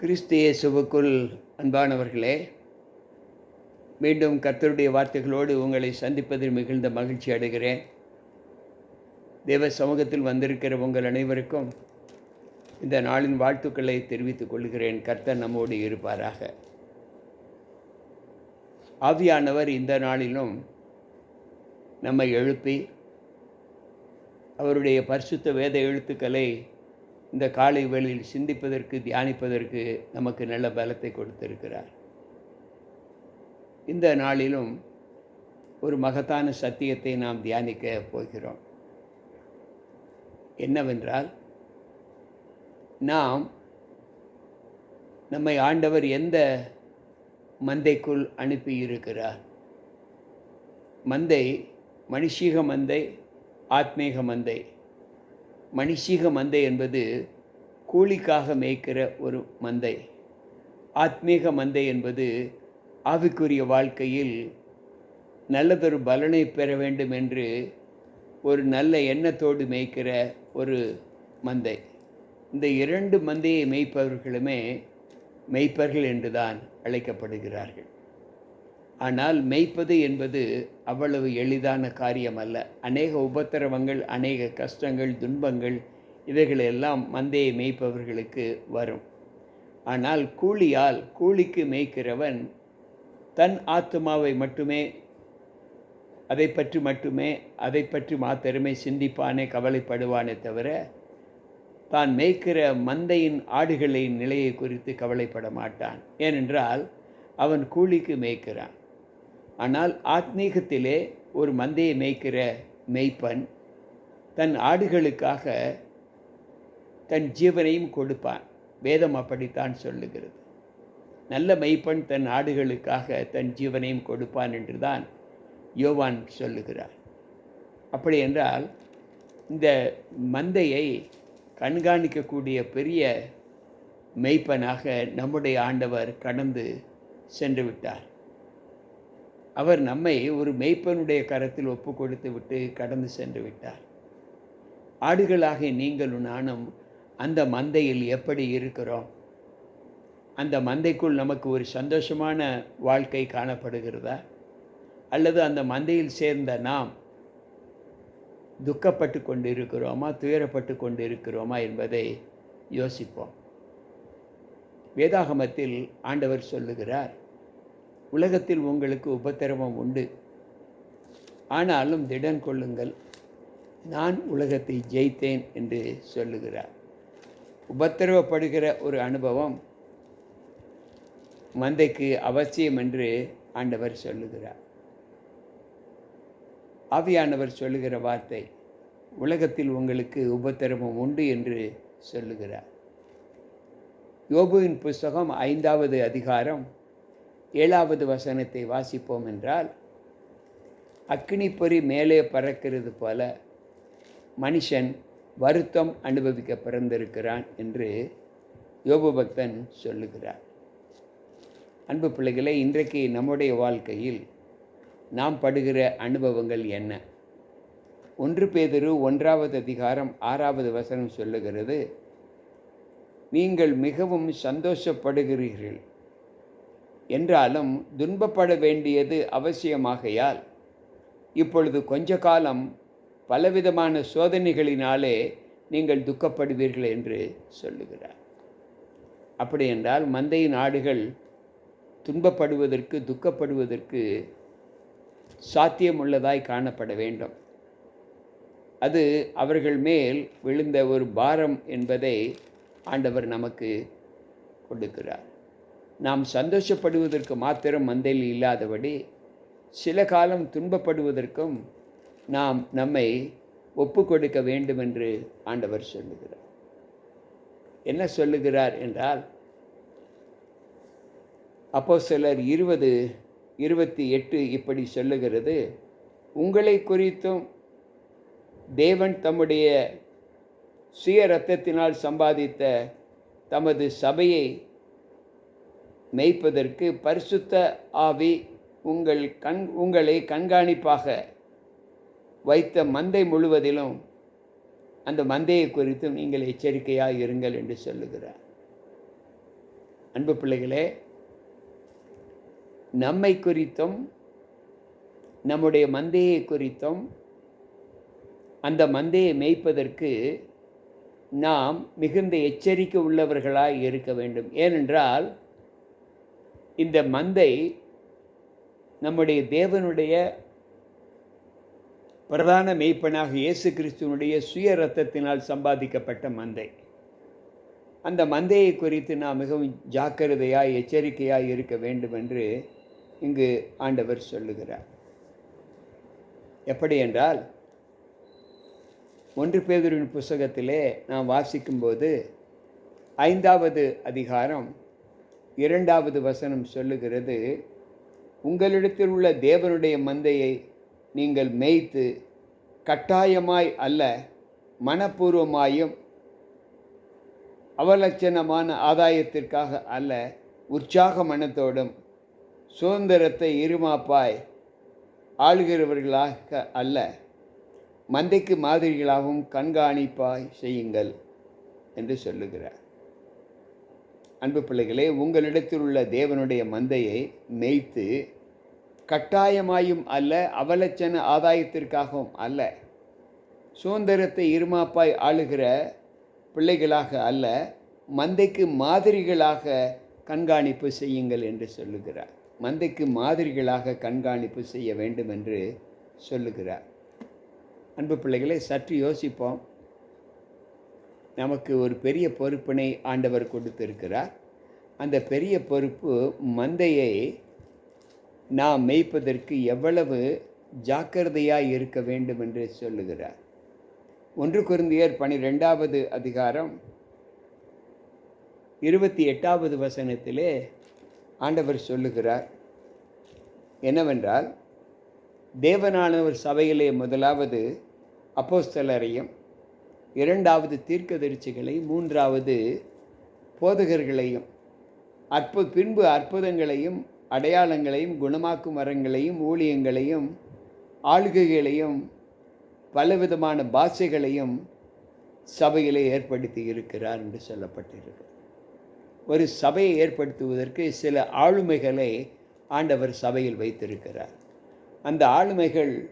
கிறிஸ்தியேசுவுக்குள் அன்பானவர்களே மீண்டும் கர்த்தருடைய வார்த்தைகளோடு உங்களை சந்திப்பதில் மிகுந்த மகிழ்ச்சி அடைகிறேன். தேவ சமூகத்தில் வந்திருக்கிற உங்கள் அனைவருக்கும் இந்த நாளின் வாழ்த்துக்களை தெரிவித்துக் கொள்கிறேன். கர்த்தர் நம்மோடு இருப்பாராக. ஆவியானவர் இந்த நாளிலும் நம்மை எழுப்பி அவருடைய பரிசுத்த வேத எழுத்துக்களை இந்த காலை வேளையில் சிந்திப்பதற்கு தியானிப்பதற்கு நமக்கு நல்ல பலத்தை கொடுத்திருக்கிறார். இந்த நாளிலும் ஒரு மகத்தான சத்தியத்தை நாம் தியானிக்க போகிறோம். என்னவென்றால் நாம் நம்மை ஆண்டவர் எந்த மந்தைக்குள் அனுப்பி இருக்கிறார் மந்தை மனுஷீக மந்தை ஆத்மீக மந்தை. மனுஷீக மந்தை என்பது கூலிக்காக மேய்க்கிற ஒரு மந்தை. ஆத்மீக மந்தை என்பது ஆவிக்குரிய வாழ்க்கையில் நல்லதொரு பலனை பெற வேண்டும் என்று ஒரு நல்ல எண்ணத்தோடு மேய்க்கிற ஒரு மந்தை. இந்த இரண்டு மந்தையை மேய்ப்பவர்களுமே மெய்ப்பர்கள் என்றுதான் அழைக்கப்படுகிறார்கள். ஆனால் மெய்ப்பது என்பது அவ்வளவு எளிதான காரியம் அல்ல அநேக உபத்திரவங்கள் அநேக கஷ்டங்கள் துன்பங்கள் இவைகளெல்லாம் மந்தையை மேய்ப்பவர்களுக்கு வரும். ஆனால் கூலியால் கூலிக்கு மேய்க்கிறவன் தன் ஆத்மாவை மட்டுமே அதை பற்றி மட்டுமே அதை பற்றி மாத்திரமே சிந்திப்பானே கவலைப்படுவானே தவிர தான் மேய்க்கிற மந்தையின் ஆடுகளின் நிலையை குறித்து கவலைப்பட மாட்டான். ஏனென்றால் அவன் கூலிக்கு மேய்க்கிறான். ஆனால் ஆத்மீகத்திலே ஒரு மந்தையை மேய்க்கிற மெய்ப்பன் தன் ஆடுகளுக்காக தன் ஜீவனையும் கொடுப்பான். வேதம் அப்படித்தான் சொல்லுகிறது. நல்ல மெய்ப்பன் தன் ஆடுகளுக்காக தன் ஜீவனையும் கொடுப்பான் என்று தான் யோவான் சொல்லுகிறார். அப்படி என்றால் இந்த மந்தையை கண்காணிக்கக்கூடிய பெரிய மெய்ப்பனாக நம்முடைய ஆண்டவர் கடந்து சென்று விட்டார். அவர் நம்மை ஒரு மெய்ப்பனுடைய கரத்தில் ஒப்பு கொடுத்து விட்டு கடந்து சென்று விட்டார். ஆடுகளாக நீங்களும் நானும் அந்த மந்தையில் எப்படி இருக்கிறோம்? அந்த மந்தைக்குள் நமக்கு ஒரு சந்தோஷமான வாழ்க்கை காணப்படுகிறதா? அல்லது அந்த மந்தையில் சேர்ந்த நாம் துக்கப்பட்டு கொண்டு இருக்கிறோமா துயரப்பட்டு கொண்டு இருக்கிறோமா என்பதை யோசிப்போம். வேதாகமத்தில் ஆண்டவர் சொல்லுகிறார் உலகத்தில் உங்களுக்கு உபத்திரவம் உண்டு. ஆனாலும் திடன் கொள்ளுங்கள் நான் உலகத்தை ஜெயித்தேன் என்று சொல்லுகிறார். உபத்திரவப்படுகிற ஒரு அனுபவம் மந்தைக்கு அவசியம் என்று ஆண்டவர் சொல்லுகிறார். ஆவியானவர் சொல்லுகிற வார்த்தை உலகத்தில் உங்களுக்கு உபத்திரவம் உண்டு என்று சொல்லுகிறார். யோபுவின் புஸ்தகம் ஐந்தாவது அதிகாரம் ஏழாவது வசனத்தை வாசிப்போம் என்றால் அக்னி பொறி மேலே பறக்கிறது போல மனுஷன் வருத்தம் அனுபவிக்க பிறந்திருக்கிறான் என்று யோபு பக்தன் சொல்லுகிறார். அன்பு பிள்ளைகளை இன்றைக்கு நம்முடைய வாழ்க்கையில் நாம் படுகிற அனுபவங்கள் என்ன? ஒன்று பேதரு ஒன்றாவது அதிகாரம் ஆறாவது வசனம் சொல்லுகிறது நீங்கள் மிகவும் சந்தோஷப்படுகிறீர்கள். என்றாலும் துன்பப்பட வேண்டியது அவசியமாகையால் இப்பொழுது கொஞ்ச காலம் பலவிதமான சோதனைகளினாலே நீங்கள் துக்கப்படுவீர்கள் என்று சொல்லுகிறார். அப்படி என்றால் மந்தையின் ஆடுகள் துன்பப்படுவதற்கு துக்கப்படுவதற்கு சாத்தியமுள்ளதாய் காணப்பட வேண்டும். அது அவர்கள் மேல் விழுந்த ஒரு பாரம் என்பதை ஆண்டவர் நமக்கு கொடுக்கிறார். நாம் சந்தோஷப்படுவதற்கு மாத்திரம் மந்தையில் இல்லாதபடி சில காலம் துன்பப்படுவதற்கும் நாம் நம்மை ஒப்பு கொடுக்க வேண்டும் என்று ஆண்டவர் சொல்லுகிறார். என்ன சொல்லுகிறார் என்றால் அப்போ சிலர் இருபது இருபத்தி எட்டு இப்படி சொல்லுகிறது உங்களை குறித்தும் தேவன் தம்முடைய சுய ரத்தத்தினால் சம்பாதித்த தமது சபையை மேய்ப்பதற்கு பரிசுத்த ஆவி உங்கள் கண் உங்களை கண்காணிப்பாக வைத்த மந்தை முழுவதிலும் அந்த மந்தையை குறித்தும் நீங்கள் எச்சரிக்கையாக இருங்கள் என்று சொல்லுகிறார். அன்பு பிள்ளைகளே நம்மை குறித்தும் நம்முடைய மந்தையை குறித்தும் அந்த மந்தையை மேய்ப்பதற்கு நாம் மிகுந்த எச்சரிக்கை உள்ளவர்களாக இருக்க வேண்டும். ஏனென்றால் இந்த மந்தை நம்முடைய தேவனுடைய பிரதான மெய்ப்பனாக இயேசு கிறிஸ்துவனுடைய சுய ரத்தத்தினால் சம்பாதிக்கப்பட்ட மந்தை. அந்த மந்தையை குறித்து நாம் மிகவும் ஜாக்கிரதையாக எச்சரிக்கையாக இருக்க வேண்டும் என்று இங்கு ஆண்டவர் சொல்லுகிறார். எப்படி என்றால் ஒன்று பேதுருவின் புஸ்தகத்திலே நாம் வாசிக்கும்போது ஐந்தாவது அதிகாரம் இரண்டாவது வசனம் சொல்லுகிறது உங்களிடத்தில் உள்ள தேவனுடைய மந்தையை நீங்கள் மேய்த்து கட்டாயமாய் அல்ல மனப்பூர்வமாயும் அவலட்சணமான ஆதாயத்திற்காக அல்ல உற்சாக மனத்தோடும் சுதந்திரத்தை இருமாப்பாய் ஆளுகிறவர்களாக அல்ல மந்தைக்கு மாதிரிகளாகவும் கண்காணிப்பாய் செய்யுங்கள் என்று சொல்லுகிறார். அன்பு பிள்ளைகளே உங்களிடத்தில் உள்ள தேவனுடைய மந்தையை மேய்த்து கட்டாயமாயும் அல்ல அவலட்சண ஆதாயத்திற்காகவும் அல்ல. சுதந்திரத்தை இருமாப்பாய் ஆளுகிற பிள்ளைகளாக அல்ல மந்தைக்கு மாதிரிகளாக கண்காணிப்பு செய்யுங்கள் என்று சொல்லுகிறார். மந்தைக்கு மாதிரிகளாக கண்காணிப்பு செய்ய வேண்டும் என்று சொல்லுகிறார். அன்பு பிள்ளைகளை சற்று யோசிப்போம். நமக்கு ஒரு பெரிய பொறுப்பினை ஆண்டவர் கொடுத்திருக்கிறார். அந்த பெரிய பொறுப்பு மந்தையை நாம் மேய்ப்பதற்கு எவ்வளவு ஜாக்கிரதையாக இருக்க வேண்டும் என்று சொல்லுகிறார். ஒன்று குருந்தியர் பனிரெண்டாவது அதிகாரம் இருபத்தி எட்டாவது வசனத்திலே ஆண்டவர் சொல்லுகிறார். என்னவென்றால் தேவனானவர் சபையிலே முதலாவது அப்போஸ்தலரையும் இரண்டாவது தீர்க்கதரிசிகளை மூன்றாவது போதகர்களையும் அற்பு பின்பு அற்புதங்களையும் அடையாளங்களையும் குணமாக்கும் வரங்களையும் ஊழியங்களையும் ஆளுகைகளையும் பலவிதமான பாஷைகளையும் சபையிலே ஏற்படுத்தி இருக்கிறார் என்று சொல்லப்பட்டிருக்கு ஒரு சபையை ஏற்படுத்துவதற்கு சில ஆளுமைகளை ஆண்டவர் சபையில் வைத்திருக்கிறார். அந்த ஆளுமைகள்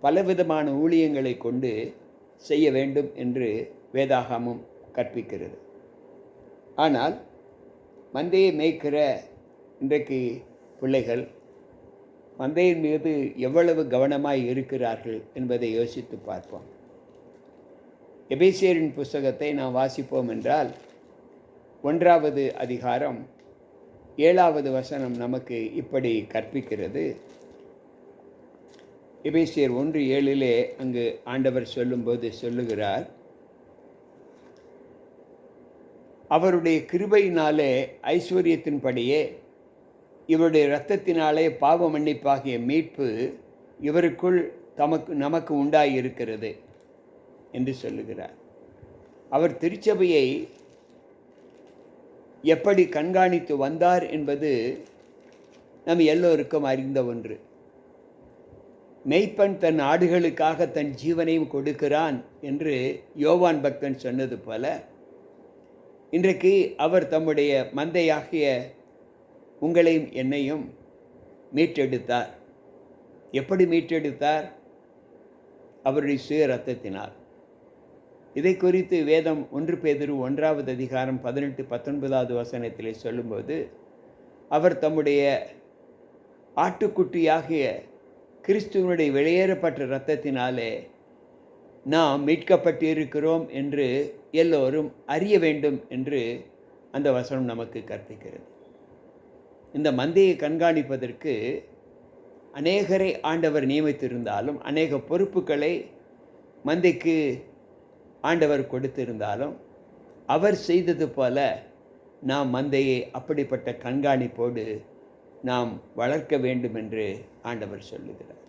பலவிதமான ஊழியங்களை கொண்டு செய்ய வேண்டும் என்று வேதாகமம் கற்பிக்கிறது. ஆனால் மந்தையை மேய்க்கிற இன்றைக்கு பிள்ளைகள் மந்தையின் மீது எவ்வளவு கவனமாய் இருக்கிறார்கள் என்பதை யோசித்து பார்ப்போம். எபேசியரின் புஸ்தகத்தை நாம் வாசிப்போம் என்றால் ஒன்றாவது அதிகாரம் ஏழாவது வசனம் நமக்கு இப்படி கற்பிக்கிறது. எபேசியர் ஒன்று ஏழிலே அங்கு ஆண்டவர் சொல்லும்போது சொல்லுகிறார் அவருடைய கிருபையினாலே ஐஸ்வர்யத்தின்படியே இவருடைய இரத்தத்தினாலே பாவ மன்னிப்பாகிய மீட்பு இவருக்குள் தமக்கு நமக்கு உண்டாயிருக்கிறது என்று சொல்லுகிறார். அவர் திருச்சபையை எப்படி கண்காணித்து வந்தார் என்பது நம் எல்லோருக்கும் அறிந்த ஒன்று. மெய்ப்பன் தன் ஆடுகளுக்காக தன் ஜீவனையும் கொடுக்கிறான் என்று யோவான் பக்தன் சொன்னது போல இன்றைக்கு அவர் தம்முடைய மந்தையாகிய உங்களையும் என்னையும் மீட்டெடுத்தார். எப்படி மீட்டெடுத்தார்? அவருடைய சுய ரத்தத்தினால் இதை குறித்து வேதம் ஒன்று பேதிரு ஒன்றாவது அதிகாரம் பதினெட்டு பத்தொன்பதாவது வசனத்தில் சொல்லும்போது அவர் தம்முடைய ஆட்டுக்குட்டியாகிய கிறிஸ்துவனுடைய வெளியேறப்பட்ட இரத்தத்தினாலே நாம் மீட்கப்பட்டிருக்கிறோம் என்று எல்லோரும் அறிய வேண்டும் என்று அந்த வசனம் நமக்கு கற்பிக்கிறது. இந்த மந்தையை கண்காணிப்பதற்கு அநேகரை ஆண்டவர் நியமித்திருந்தாலும் அநேக பொறுப்புகளை மந்தைக்கு ஆண்டவர் கொடுத்திருந்தாலும் அவர் செய்தது போல நாம் மந்தையை அப்படிப்பட்ட கண்காணிப்போடு நாம் வளர்க்க வேண்டும் என்று ஆண்டவர் சொல்லுகிறார்.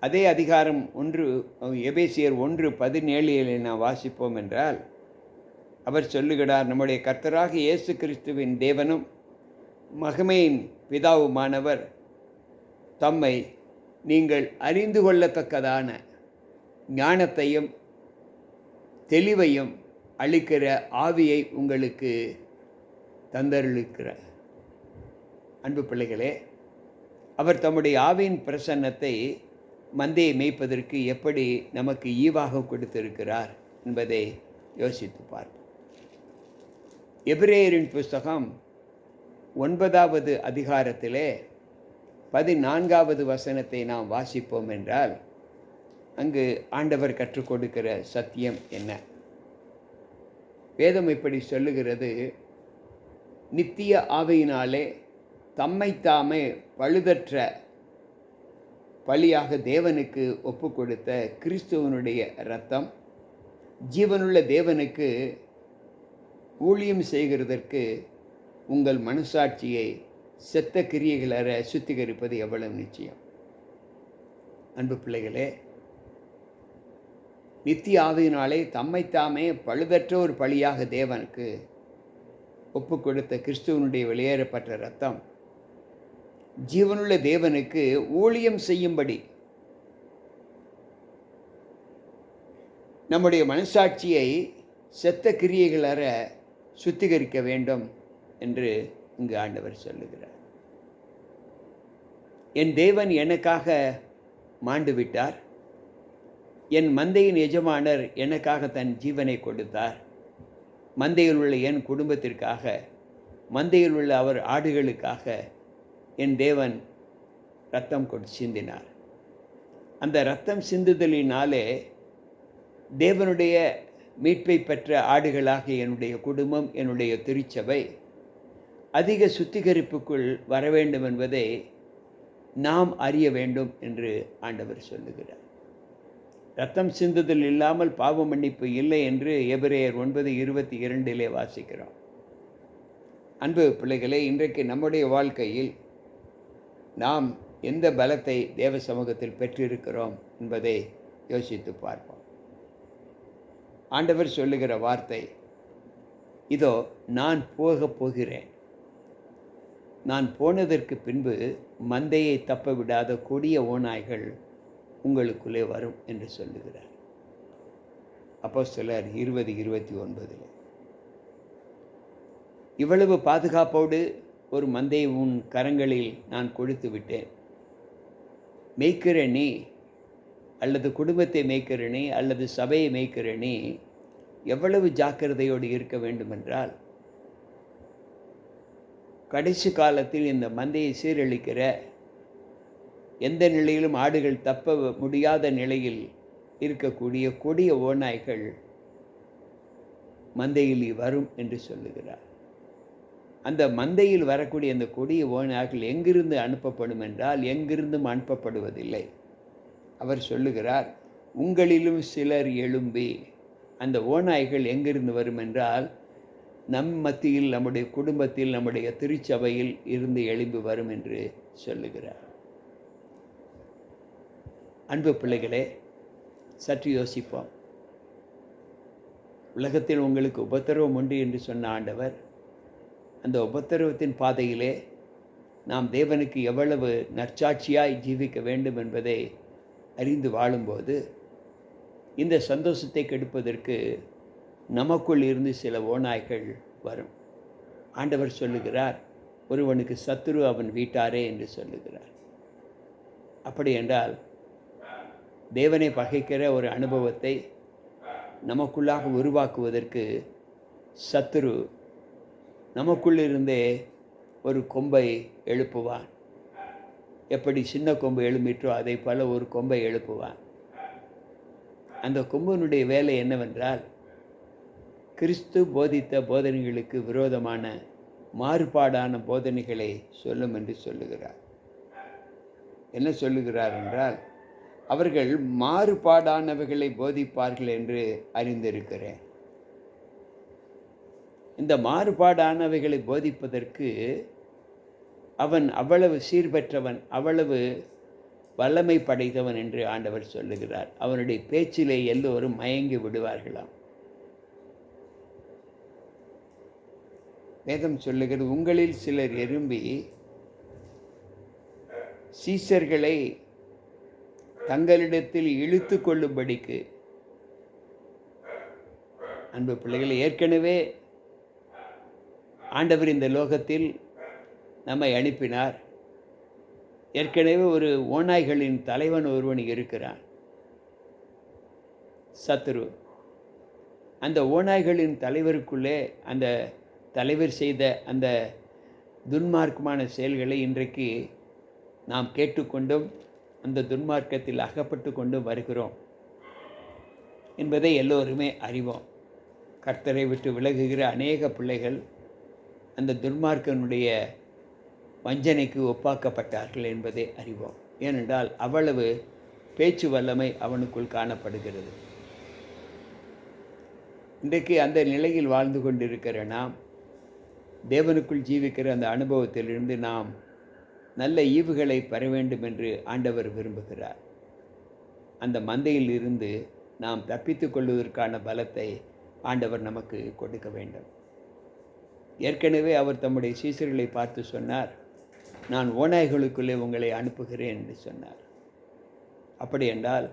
அதே அதிகாரம் ஒன்று எபேசியர் ஒன்று பதினேழில் நாம் வாசிப்போம் என்றால் அவர் சொல்லுகிறார் நம்முடைய கர்த்தராக இயேசு கிறிஸ்துவின் தேவனும் மகிமையின் பிதாவுமானவர். தம்மை நீங்கள் அறிந்து கொள்ளத்தக்கதான ஞானத்தையும் தெளிவையும் அளிக்கிற ஆவியை உங்களுக்கு தந்தருளுக்கிறார். அன்பு பிள்ளைகளே அவர் தம்முடைய ஆவியின் பிரசன்னத்தை மந்தையை மேய்ப்பதற்கு எப்படி நமக்கு ஈவாக கொடுத்திருக்கிறார் என்பதை யோசித்து பார்ப்போம். எபிரேயரின் புஸ்தகம் ஒன்பதாவது அதிகாரத்திலே பதினான்காவது வசனத்தை நாம் வாசிப்போம் என்றால் அங்கு ஆண்டவர் கற்றுக் கொடுக்கிற சத்தியம் என்ன? வேதம் இப்படி சொல்லுகிறது நித்திய ஆவையினாலே தம்மைத்தாமே பழுதற்ற பலியாக தேவனுக்கு ஒப்பு கொடுத்த கிறிஸ்துவனுடைய இரத்தம் ஜீவனுள்ள தேவனுக்கு ஊழியம் செய்கிறதற்கு உங்கள் மனசாட்சியை செத்த கிரியைகளற சுத்திகரிப்பது எவ்வளவு நிச்சயம்? அன்பு பிள்ளைகளே நித்திய ஆவியினாலே தம்மைத்தாமே பழுதற்ற ஒரு பழியாக தேவனுக்கு ஒப்பு கொடுத்த கிறிஸ்துவனுடைய வெளியேறப்பட்ட ரத்தம் ஜீவனுள்ள தேவனுக்கு ஊழியம் செய்யும்படி. நம்முடைய மனசாட்சியை செத்த கிரியைகளற சுத்திகரிக்க வேண்டும் என்று இங்கு ஆண்டவர் சொல்லுகிறார். என் தேவன் எனக்காக மாண்டு விட்டார். என் மந்தையின் எஜமானர் எனக்காக தன் ஜீவனை கொடுத்தார். மந்தையில் உள்ள என் குடும்பத்திற்காக மந்தையில் உள்ள அவர் ஆடுகளுக்காக என் தேவன் ரத்தம் கொண்டு சிந்தினார். அந்த ரத்தம் சிந்துதலினாலே தேவனுடைய மீட்பை பெற்ற ஆடுகளாக என்னுடைய குடும்பம் என்னுடைய திருச்சபை அதிக சுத்திகரிப்புக்குள் வர வேண்டும் என்பதை நாம் அறிய வேண்டும் என்று ஆண்டவர் சொல்லுகிறார். ரத்தம் சிந்துதல் இல்லாமல் பாவ மன்னிப்பு இல்லை என்று எபிரேயர் ஒன்பது இருபத்தி இரண்டிலே வாசிக்கிறோம். அன்பு பிள்ளைகளே இன்றைக்கு நம்முடைய வாழ்க்கையில் நாம் எந்த பலத்தை தேவ சமூகத்தில் பெற்றிருக்கிறோம் என்பதை யோசித்து பார்ப்போம். ஆண்டவர் சொல்லுகிற வார்த்தை இதோ நான் போக போகிறேன். நான் போனதற்கு பின்பு மந்தையை தப்ப விடாத கொடிய ஓநாய்கள் உங்களுக்குள்ளே வரும் என்று சொல்லுகிறார். அப்போ சிலர் இருபது இருபத்தி ஒன்பதில் இவ்வளவு பாதுகாப்போடு ஒரு மந்தையை உன் கரங்களில் நான் கொடுத்து விட்டேன். மேய்க்கிற நீ அல்லது குடும்பத்தை மேய்க்கிற நீ அல்லது சபையை மேய்க்கிற நீ எவ்வளவு ஜாக்கிரதையோடு இருக்க வேண்டுமென்றால் கடைசி காலத்தில் இந்த மந்தையை சீரழிக்கிற எந்த நிலையிலும் ஆடுகள் தப்ப முடியாத நிலையில் இருக்கக்கூடிய கொடிய ஓநாய்கள் மந்தையில் வரும் என்று சொல்லுகிறார். அந்த மந்தையில் வரக்கூடிய அந்த கொடிய ஓநாய்கள் எங்கிருந்து அனுப்பப்படும் என்றால் எங்கிருந்தும் அனுப்பப்படுவதில்லை. அவர் சொல்லுகிறார் உங்களிலும் சிலர் எழும்பி அந்த ஓநாய்கள் எங்கிருந்து வரும் என்றால் நம் மத்தியில் நம்முடைய குடும்பத்தில் நம்முடைய திருச்சபையில் இருந்து எழும்பி வரும் என்று சொல்லுகிறார். அன்பு பிள்ளைகளே சற்று யோசிப்போம். உலகத்தில் உங்களுக்கு உபத்திரவம் உண்டு என்று சொன்ன ஆண்டவர் அந்த உபத்திரவத்தின் பாதையிலே நாம் தேவனுக்கு எவ்வளவு நற்சாட்சியாய் ஜீவிக்க வேண்டும் என்பதை அறிந்து வாழும்போது இந்த சந்தோஷத்தை கெடுப்பதற்கு நமக்குள் இருந்து சில ஓநாய்கள் வரும். ஆண்டவர் சொல்லுகிறார் ஒருவனுக்கு சத்துரு அவன் வீட்டாரே என்று சொல்லுகிறார். அப்படி என்றால் தேவனை பகைக்கிற ஒரு அனுபவத்தை நமக்குள்ளாக உருவாக்குவதற்கு சத்துரு நமக்குள்ளிருந்தே ஒரு கொம்பை எழுப்புவான். எப்படி சின்ன கொம்பு எழும்பிற்றோ அதை போல ஒரு கொம்பை எழுப்புவான். அந்த கொம்பனுடைய வேலை என்னவென்றால் கிறிஸ்து போதித்த போதனைகளுக்கு விரோதமான மாறுபாடான போதனைகளை சொல்லும் என்று சொல்லுகிறார். என்ன சொல்லுகிறார் என்றால் அவர்கள் மாறுபாடானவைகளை போதிப்பார்கள் என்று அறிந்திருக்கிறேன். இந்த மாறுபாடானவைகளை போதிப்பதற்கு அவன் அவ்வளவு சீர்பெற்றவன் அவ்வளவு வல்லமை படைத்தவன் என்று ஆண்டவர் சொல்லுகிறார். அவனுடைய பேச்சிலே எல்லோரும் மயங்கி விடுவார்களாம். வேதம் சொல்லுகிறது உங்களில் சிலர் எறும்பி சீசர்களை தங்களிடத்தில் இழுத்து கொள்ளும்படிக்கு அன்பு பிள்ளைகளை ஏற்கனவே ஆண்டவர் இந்த லோகத்தில் நம்மை அனுப்பினார். ஏற்கனவே ஒரு ஓநாய்களின் தலைவன் ஒருவன் இருக்கிறான். சத்ரு. அந்த ஓநாய்களின் தலைவருக்குள்ளே அந்த தலைவர் செய்த அந்த துன்மார்க்கமான செயல்களை இன்றைக்கு நாம் கேட்டுக்கொண்டும் அந்த துன்மார்க்கத்தில் அகப்பட்டு கொண்டும் வருகிறோம் என்பதை எல்லோருமே அறிவோம். கர்த்தரை விட்டு விலகுகிற அநேக பிள்ளைகள் அந்த துர்மார்க்கனுடைய வஞ்சனைக்கு ஒப்பாக்கப்பட்டார்கள் என்பதை அறிவோம். ஏனென்றால் அவ்வளவு பேச்சு வல்லமை அவனுக்குள் காணப்படுகிறது. இன்றைக்கு அந்த நிலையில் வாழ்ந்து கொண்டிருக்கிற நாம் தேவனுக்குள் ஜீவிக்கிற அந்த அனுபவத்திலிருந்து நாம் நல்ல ஈவுகளை பெற வேண்டும் என்று ஆண்டவர் விரும்புகிறார். அந்த மந்தையில் இருந்து நாம் தப்பித்து கொள்வதற்கான பலத்தை ஆண்டவர் நமக்கு கொடுக்க வேண்டும். ஏற்கனவே அவர் தம்முடைய சீசர்களை பார்த்து சொன்னார் நான் ஓநாய்களுக்குள்ளே உங்களை அனுப்புகிறேன் என்று சொன்னார். அப்படி என்றால்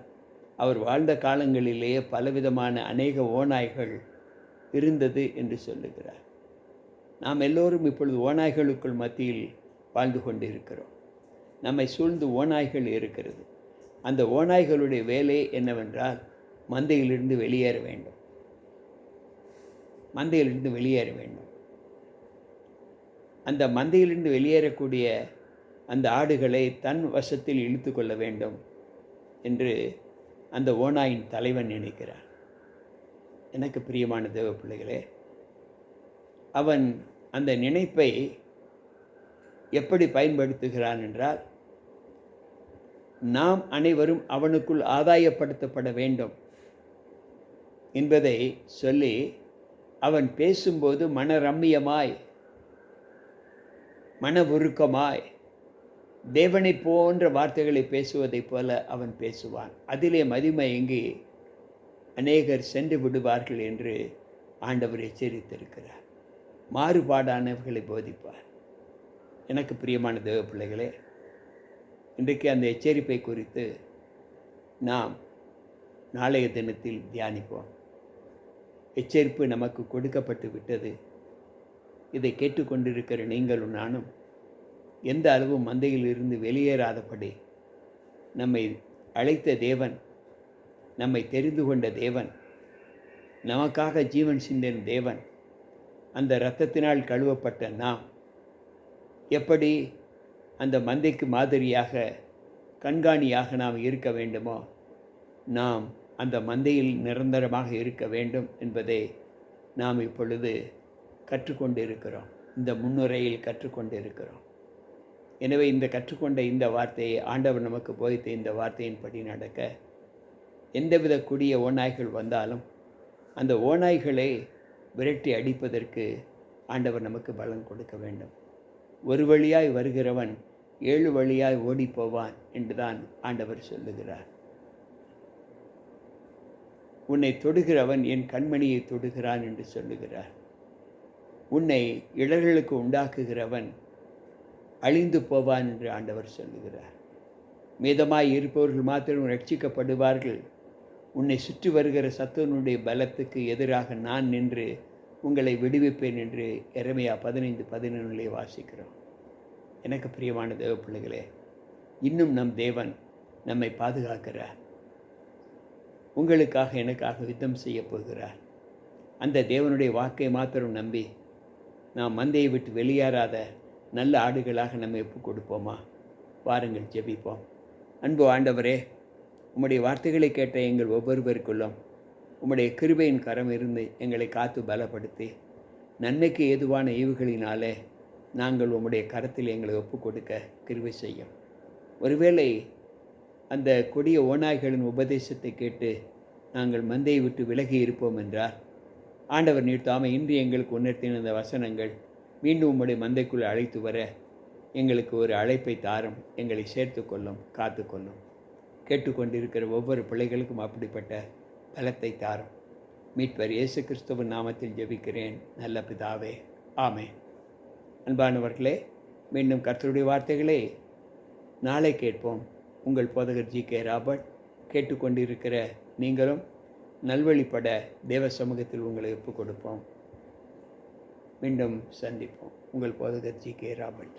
அவர் வாழ்ந்த காலங்களிலேயே பலவிதமான அநேக ஓநாய்கள் இருந்தது என்று சொல்லுகிறார். நாம் எல்லோரும் இப்பொழுது ஓநாய்களுக்குள் மத்தியில் வாழ்ந்து கொண்டு இருக்கிறோம் நம்மை சூழ்ந்து ஓநாய்கள் இருக்கிறது. அந்த ஓநாய்களுடைய வேலை என்னவென்றால் மந்தையிலிருந்து வெளியேற வேண்டும். மந்தையிலிருந்து வெளியேற வேண்டும். அந்த மந்தையிலிருந்து வெளியேறக்கூடிய அந்த ஆடுகளை தன் வசத்தில் இழுத்து கொள்ள வேண்டும் என்று அந்த ஓனாயின் தலைவன் நினைக்கிறான். எனக்கு பிரியமான தேவ பிள்ளைகளே அவன் அந்த நினைப்பை எப்படி பயன்படுத்துகிறான் என்றால் நாம் அனைவரும் அவனுக்குள் ஆதாயப்படுத்தப்பட வேண்டும் என்பதை சொல்லி அவன் பேசும்போது மனரம்மியமாய் மனவுருக்கமாய். தேவனை போன்ற வார்த்தைகளை பேசுவதைப் போல அவன் பேசுவான். அதிலே மதிமயங்கி அநேகர் சென்று விடுவார்கள் என்று ஆண்டவர் எச்சரித்திருக்கிறார். மாறுபாடானவர்களை போதிப்பார். எனக்கு பிரியமான தேவ பிள்ளைகளே இன்றைக்கு அந்த எச்சரிப்பை குறித்து நாம் நாளைய தினத்தில் தியானிப்போம். எச்சரிப்பு நமக்கு கொடுக்கப்பட்டு விட்டது. இதை கேட்டுக்கொண்டிருக்கிற நீங்களும் நானும் எந்த அளவு மந்தையில் இருந்து வெளியேறாதபடி நம்மை அழைத்த தேவன் நம்மை தெரிந்து கொண்ட தேவன் நமக்காக ஜீவன் சிந்தன் தேவன் அந்த இரத்தத்தினால் கழுவப்பட்ட நாம் எப்படி அந்த மந்தைக்கு மாதிரியாக கண்காணியாக நாம் இருக்க வேண்டுமோ நாம் அந்த மந்தையில் நிரந்தரமாக இருக்க வேண்டும் என்பதை நாம் இப்பொழுது கற்றுக்கொண்டு இருக்கிறோம் இந்த முன்னுரையில் கற்றுக்கொண்டு இருக்கிறோம் எனவே இந்த கற்றுக்கொண்ட இந்த வார்த்தையை ஆண்டவர் நமக்கு போதித்த இந்த வார்த்தையின்படி நடக்க எந்தவித கொடிய ஓநாய்கள் வந்தாலும் அந்த ஓநாய்களை விரட்டி அடிப்பதற்கு ஆண்டவர் நமக்கு பலன் கொடுக்க வேண்டும். ஒரு வழியாய் வருகிறவன் ஏழு வழியாய் ஓடிப்போவான் என்றுதான் ஆண்டவர் சொல்லுகிறார். உன்னை தொடுகிறவன் என் கண்மணியை தொடுகிறான் என்று சொல்லுகிறார். உன்னை இடர்களுக்கு உண்டாக்குகிறவன் அழிந்து போவான் என்று ஆண்டவர் சொல்லுகிறார். மீதமாய் இருப்பவர்கள் மாத்திரம் ரட்சிக்கப்படுவார்கள் உன்னை சுற்றி வருகிற சத்துவனுடைய பலத்துக்கு எதிராக நான் நின்று உங்களை விடுவிப்பேன் என்று இறமையா பதினைந்து பதினொன்றிலே வாசிக்கிறோம். எனக்கு பிரியமான தேவ பிள்ளைகளே இன்னும் நம் தேவன் நம்மை பாதுகாக்கிறார். உங்களுக்காக எனக்காக யுத்தம் செய்ய போகிறார். அந்த தேவனுடைய வாக்கை மாத்திரம் நம்பி நாம் மந்தையை விட்டு வெளியேறாத நல்ல ஆடுகளாக நம்ம ஒப்பு கொடுப்போமா? வாருங்கள் ஜெபிப்போம். அன்பு ஆண்டவரே உம்முடைய வார்த்தைகளை கேட்ட எங்கள் ஒவ்வொருவருக்குள்ளும் உம்முடைய கிருபையின் கரம் இருந்து எங்களை காத்து பலப்படுத்தி நன்மைக்கு ஏதுவான ஈவுகளினாலே நாங்கள் உம்முடைய கரத்தில் எங்களை ஒப்பு கொடுக்க கிருபை செய்யும். ஒருவேளை அந்த கொடிய ஓநாய்களின் உபதேசத்தை கேட்டு நாங்கள் மந்தையை விட்டு விலகி இருப்போம் என்றால் ஆண்டவர் நீர் தாமே இன்று எங்களுக்கு உணர்த்தின அந்த வசனங்கள் மீண்டும் உம்முடைய மந்தைக்குள் அழைத்து வர எங்களுக்கு ஒரு அழைப்பை தாரும். எங்களை சேர்த்து கொள்ளும் காத்து கொள்ளும். கேட்டுக்கொண்டிருக்கிற ஒவ்வொரு பிள்ளைகளுக்கும் அப்படிப்பட்ட பலத்தை தாரும். மீட்பர் இயேசு கிறிஸ்துவின் நாமத்தில் ஜெபிக்கிறேன். நல்ல பிதாவே ஆமே அன்பானவர்களே மீண்டும் கர்த்தருடைய வார்த்தைகளே நாளை கேட்போம். உங்கள் போதகர் ஜி கே ராபர்ட் கேட்டுக்கொண்டிருக்கிற நீங்களும் நல்வழிப்பட தேவ சமூகத்தில் உங்களை ஒப்புக் கொடுப்போம் மீண்டும் சந்திப்போம். உங்கள் போதகர் ஜி கே ராபர்ட்.